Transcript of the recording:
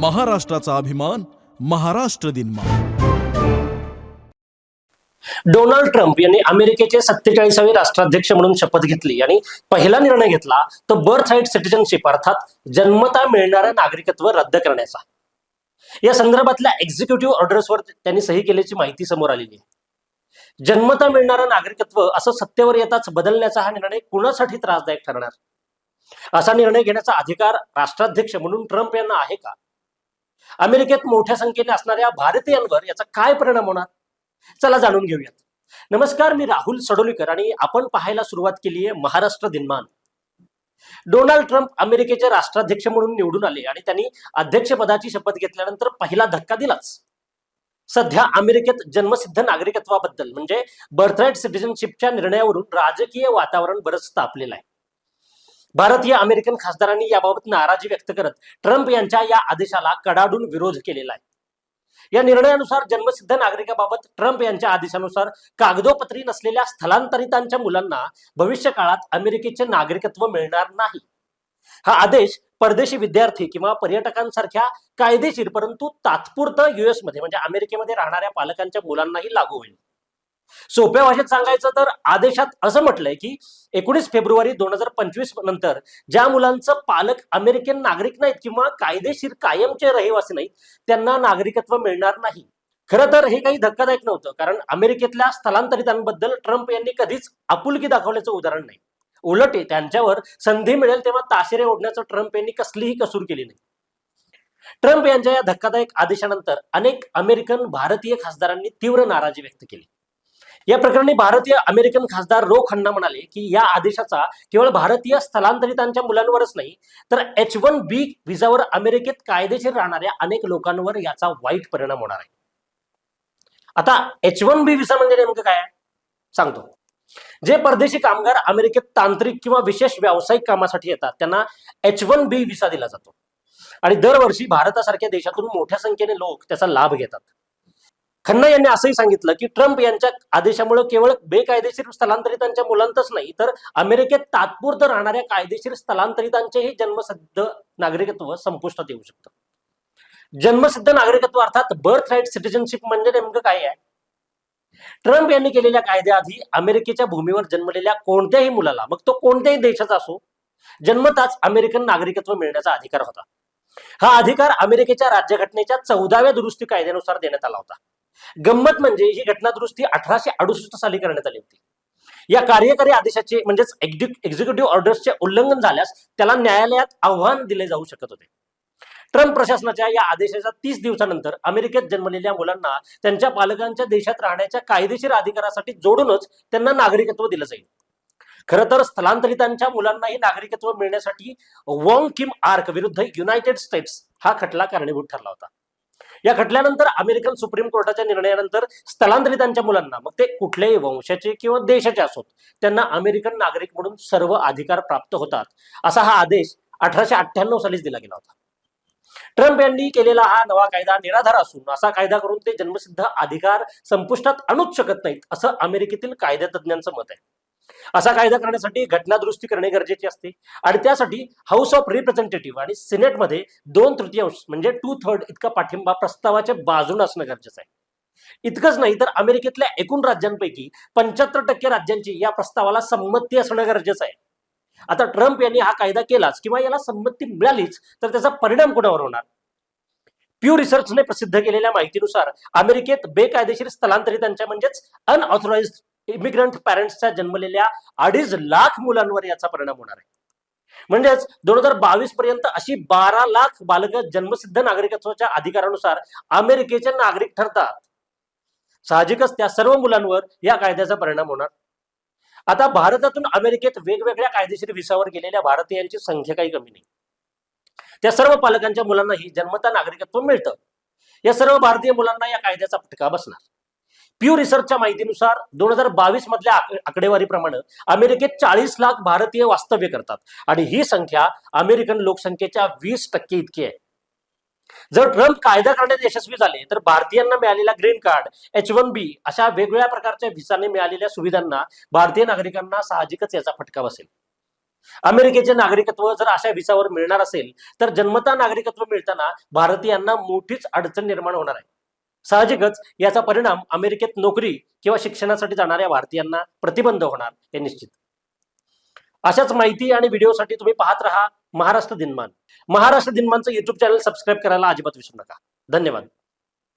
महाराष्ट्राचा अभिमान महाराष्ट्र दिनमा डोनाल्ड ट्रम्प यांनी अमेरिकेचे सत्तेचाळीसावे राष्ट्राध्यक्ष म्हणून शपथ घेतली आणि पहिला निर्णय घेतला तो बर्थ राईट सिटिझनशिप अर्थात जन्मता मिळणारं नागरिकत्व रद्द करण्याचा. या संदर्भातल्या एक्झिक्युटिव्ह ऑर्डर्सवर त्यांनी सही केल्याची माहिती समोर आलेली आहे. जन्मता मिळणारं नागरिकत्व असं सत्तेवर येताच बदलण्याचा हा निर्णय कुणासाठी त्रासदायक ठरणार? असा निर्णय घेण्याचा अधिकार राष्ट्राध्यक्ष म्हणून ट्रम्प यांना आहे का? अमेरिकेत मोठ्या संख्येने असणाऱ्या भारतीयांवर याचा काय परिणाम होणार? चला जाणून घेऊयात. नमस्कार मी राहुल सडोलीकर आणि आपण पाहायला सुरुवात केली आहे महाराष्ट्र दिनमान. डोनाल्ड ट्रम्प अमेरिकेचे राष्ट्राध्यक्ष म्हणून निवडून आले आणि त्यांनी अध्यक्षपदाची शपथ घेतल्यानंतर पहिला धक्का दिलाच. सध्या अमेरिकेत जन्मसिद्ध नागरिकत्वाबद्दल म्हणजे बर्थराईट सिटिझनशिपच्या निर्णयावरून राजकीय वातावरण बरंच तापलेलं आहे. भारतीय अमेरिकन खासदारांनी याबाबत नाराजी व्यक्त करत ट्रम्प यांच्या या आदेशाला कडाडून विरोध केलेला आहे. या निर्णयानुसार जन्मसिद्ध नागरिकाबाबत ट्रम्प यांच्या आदेशानुसार कागदोपत्री नसलेल्या स्थलांतरितांच्या मुलांना भविष्य काळात अमेरिकेचे नागरिकत्व मिळणार नाही. हा आदेश परदेशी विद्यार्थी किंवा पर्यटकांसारख्या कायदेशीर परंतु तात्पुरतं युएसमध्ये म्हणजे अमेरिकेमध्ये राहणाऱ्या पालकांच्या मुलांनाही लागू होईल. सोप्या भाषेत सांगायचं तर आदेशात असं म्हटलंय की एकोणीस फेब्रुवारी दोन हजार पंचवीस नंतर ज्या मुलांचं पालक अमेरिकन नागरिक नाहीत किंवा कायदेशीर कायमचे रहिवासी नाहीत त्यांना नागरिकत्व मिळणार नाही. खरं तर हे काही धक्कादायक नव्हतं कारण अमेरिकेतल्या स्थलांतरितांबद्दल ट्रम्प यांनी कधीच आपुलकी दाखवल्याचं उदाहरण नाही. उलट आहे, त्यांच्यावर संधी मिळेल तेव्हा ताशेरे ओढण्याचं ट्रम्प यांनी कसलीही कसूर केली नाही. ट्रम्प यांच्या या धक्कादायक आदेशानंतर अनेक अमेरिकन भारतीय खासदारांनी तीव्र नाराजी व्यक्त केली. या प्रकरणी भारतीय अमेरिकन खासदार रो खन्ना म्हणाले की या आदेशाचा केवळ भारतीय स्थलांतरितांच्या मुलांवरच नाही तर एच वन बी व्हिसावर अमेरिकेत कायदेशीर राहणाऱ्या अनेक लोकांवर याचा वाईट परिणाम होणार आहे. आता एच वन बी व्हिसा म्हणजे नेमकं काय? सांगतो. जे परदेशी कामगार अमेरिकेत तांत्रिक किंवा विशेष व्यावसायिक कामासाठी येतात त्यांना एच वन बी व्हिसा दिला जातो. आणि दरवर्षी भारतासारख्या देशातून मोठ्या संख्येने लोक त्याचा लाभ घेतात. खन्ना यांनी असंही सांगितलं की ट्रम्प यांच्या आदेशामुळे केवळ बेकायदेशीर स्थलांतरितांच्या मुलांतच नाही तर अमेरिकेत तात्पुरतं राहणाऱ्या कायदेशीर स्थलांतरितांचेही जन्मसिद्ध नागरिकत्व संपुष्टात येऊ शकतं. जन्मसिद्ध नागरिकत्व अर्थात बर्थ राईट सिटिझनशिप म्हणजे नेमकं काय आहे? ट्रम्प यांनी केलेल्या कायद्याआधी अमेरिकेच्या भूमीवर जन्मलेल्या कोणत्याही मुलाला मग तो कोणत्याही देशाचा असो जन्मताच अमेरिकन नागरिकत्व मिळण्याचा अधिकार होता. हा अधिकार अमेरिकेच्या राज्यघटनेच्या चौदाव्या दुरुस्ती कायद्यानुसार देण्यात आला होता. गंमत म्हणजे ही घटना दुरुस्ती अठराशे अडुसष्ट साली करण्यात आली होती. या कार्यकारी आदेशाचे म्हणजेच एक्झिक्युटिव्ह ऑर्डर्सचे उल्लंघन झाल्यास त्याला न्यायालयात आव्हान दिले जाऊ शकत होते. ट्रम्प प्रशासनाच्या या आदेशाच्या तीस दिवसानंतर अमेरिकेत जन्मलेल्या मुलांना त्यांच्या पालकांच्या देशात राहण्याच्या कायदेशीर अधिकारासाठी जोडूनच त्यांना नागरिकत्व दिलं जाईल. खर तर स्थलांतरितांच्या मुलांनाही नागरिकत्व मिळण्यासाठी वॉंग किम आर्क विरुद्ध युनायटेड स्टेट्स हा खटला कारणीभूत ठरला होता. या खटल्यानंतर अमेरिकन सुप्रीम कोर्टाच्या निर्णयानंतर स्थलांतरितांच्या मुलांना मग ते कुठल्याही वंशाचे किंवा देशाचे असोत त्यांना अमेरिकन नागरिक म्हणून सर्व अधिकार प्राप्त होतात. असा हा आदेश अठराशे अठ्ठ्याण्णव सालीच दिला गेला होता. ट्रम्प यांनी केलेला हा नवा कायदा निराधार असून असा कायदा करून ते जन्मसिद्ध अधिकार संपुष्टात आणूच शकत नाहीत असं अमेरिकेतील कायद्यातज्ञांचं मत आहे. असा कायदा करण्यासाठी घटना दुरुस्ती करणे गरजेचे असते. आणि त्यासाठी हाऊस ऑफ रिप्रेझेंटेटिव्ह आणि सिनेटमध्ये दोन तृतीयांश म्हणजे टू थर्ड इतका पाठिंबा प्रस्तावाच्या बाजून असणं गरजेचं आहे. इतकंच नाही तर अमेरिकेतल्या एकूण राज्यांपैकी पंच्याहत्तर टक्के राज्यांची या प्रस्तावाला संमती असणं गरजेचं आहे. आता ट्रम्प यांनी हा कायदा केलाच किंवा याला संमती मिळालीच तर त्याचा परिणाम कुणावर होणार? प्यू रिसर्चने प्रसिद्ध केलेल्या माहितीनुसार अमेरिकेत बेकायदेशीर स्थलांतरितांच्या म्हणजेच अनऑथोराइज इमिग्रंट पॅरेंट्सच्या जन्मलेल्या अडीच लाख मुलांवर याचा परिणाम होणार आहे. म्हणजेच दोन हजार बावीस पर्यंत अशी बारा लाख बालकं जन्मसिद्ध नागरिकत्वाच्या अधिकारानुसार अमेरिकेचे नागरिक ठरतात. साहजिकच त्या सर्व मुलांवर या कायद्याचा परिणाम होणार. आता भारतातून अमेरिकेत वेगवेगळ्या कायदेशीर विसावर गेलेल्या भारतीयांची संख्या काही कमी नाही. त्या सर्व पालकांच्या मुलांनाही जन्मता नागरिकत्व मिळतं. या सर्व भारतीय मुलांना या कायद्याचा फटका बसणार. प्यू रिसर्चच्या माहितीनुसार दोन हजार बावीस मधल्या आकडेवारीप्रमाणे अमेरिकेत चाळीस लाख भारतीय वास्तव्य करतात. आणि ही संख्या अमेरिकन लोकसंख्येच्या वीस टक्के इतकी आहे. जर ट्रम्प कायदा करण्यात यशस्वी झाले तर भारतीयांना मिळालेला green card H one B अशा वेगवेगळ्या प्रकारच्या व्हिसाने मिळालेल्या सुविधांना भारतीय नागरिकांना साहजिकच याचा फटका बसेल. अमेरिकेचे नागरिकत्व जर अशा विसावर मिळणार असेल तर जन्मता नागरिकत्व मिळताना भारतीयांना मोठीच अडचण निर्माण होणार आहे. साहजिकच याचा परिणाम अमेरिकेत नोकरी किंवा शिक्षणासाठी जाणाऱ्या भारतीयांना प्रतिबंध होणार हे निश्चित. अशाच माहिती आणि व्हिडिओसाठी तुम्ही पाहत राहा महाराष्ट्र दिनमान. महाराष्ट्र दिनमानचं युट्यूब चॅनल सबस्क्राईब करायला अजिबात विसरू नका. धन्यवाद.